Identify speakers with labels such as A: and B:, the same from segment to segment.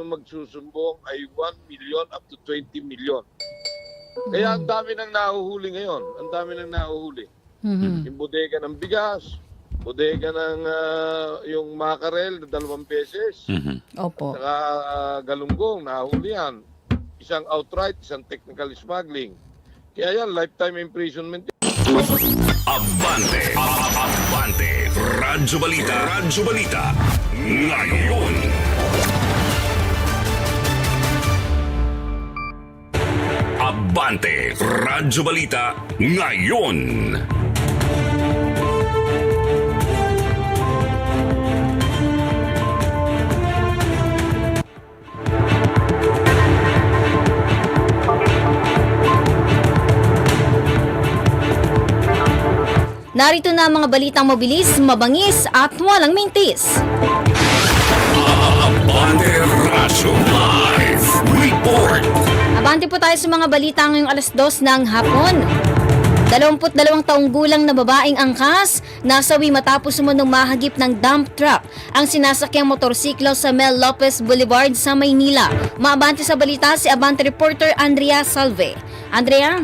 A: naman magsusumbong ay 1 million up to 20 million. Kaya ang dami nang nahuhuli ngayon. Ang dami nang nahuhuli.
B: Mhm.
A: Yung bodega ng bigas, bodega ng ah, yung makarel na dalawang beses,
C: Mhm.
B: Opo.
A: saka ah, galunggong, nahuli yan. Isang outright, isang technical smuggling. Kaya yan, lifetime imprisonment.
C: Abante, Abante, Radyo Balita, Radyo Balita, ngayon. Abante, Radyo Balita, ngayon.
B: Narito na ang mga balitang mabilis, mabangis at walang mintis.
C: Abante, Radyo Live Report.
B: Abante po tayo sa mga balita ngayong alas 2 ng hapon. 22 taong gulang na babaeng angkas nasawi matapos sumunong mahagip ng dump truck ang sinasakyang motorsiklo sa Mel Lopez Boulevard sa Maynila. Maabante sa balita si Abante reporter Andrea Salve. Andrea?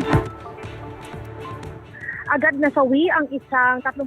D: Agad nasawi ang isang 32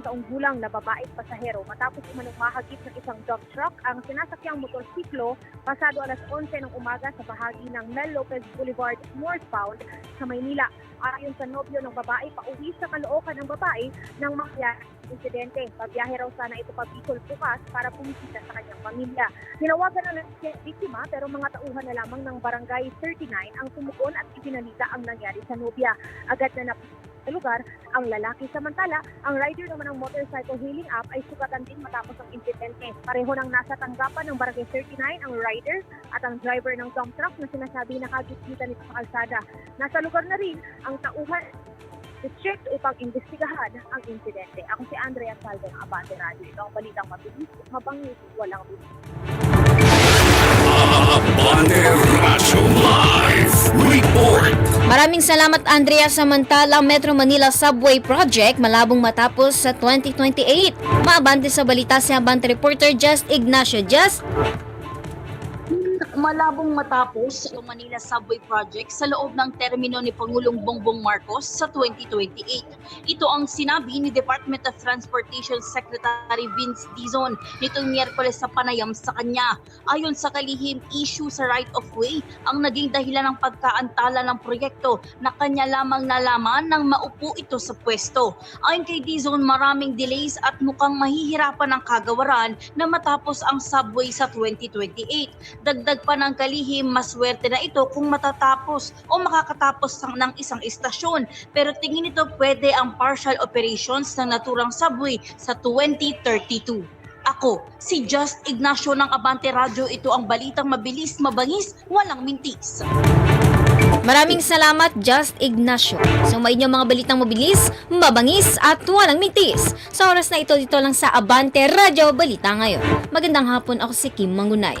D: taong gulang na babaeng pasahero matapos umanong mahagip ng isang dump truck ang sinasakyang motorsiklo pasado alas 11 ng umaga sa bahagi ng Mel Lopez Boulevard northbound sa Maynila. Ayon sa nobyo ng babae, pauwi sa kalookan ng babae nang mangyari ang insidente. Pabiyahe raw sana ito pa Bicol bukas para pumisita sa kanyang pamilya. Tinawagan na ng biktima pero mga tauhan na lamang ng barangay 39 ang tumugon at ipinalita ang nangyari sa nobya. Agad na nap sa lugar ang lalaki. Samantala, ang rider naman ng motorcycle hailing app ay sugatan din matapos ang insidente. Pareho nang nasa tanggapan ng Barangay 39 ang rider at ang driver ng dump truck na sinasabi nakagitita nito sa kalsada. Nasa lugar na rin ang tauhan district upang imbestigahan ang insidente. Ako si Andrea Salve ng Abante Radio. Ito ang balitang mabilis, mabangis, walang bilis.
C: Abante, Radyo Live Report.
B: Maraming salamat Andrea samantala ang Metro Manila Subway Project malabong matapos sa 2028. Maabante sa balita si Abante reporter Just Ignacio. Just,
E: malabong matapos ang Manila Subway Project sa loob ng termino ni Pangulong Bongbong Marcos sa 2028. Ito ang sinabi ni Department of Transportation Secretary Vince Dizon nitong Miyerkules sa panayam sa kanya. Ayon sa kalihim, issue sa right-of-way ang naging dahilan ng pagkaantala ng proyekto na kanya lamang nalaman nang maupo ito sa pwesto. Ayon kay Dizon, maraming delays at mukhang mahihirapan ang kagawaran na matapos ang subway sa 2028. Dagdag pa ng kalihim, maswerte na ito kung matatapos o makakatapos ng, ng isang istasyon. Pero tingin nito pwede ang partial operations ng naturang subway sa 2032. Ako, si Just Ignacio ng Abante Radio. Ito ang balitang mabilis, mabangis, walang mintis.
B: maraming salamat Just Ignacio. So may inyong mga balitang mabilis, mabangis at walang mintis. Sa oras na ito dito lang sa Abante Radio Balita ngayon. Magandang hapon ako si Kim Mangunay.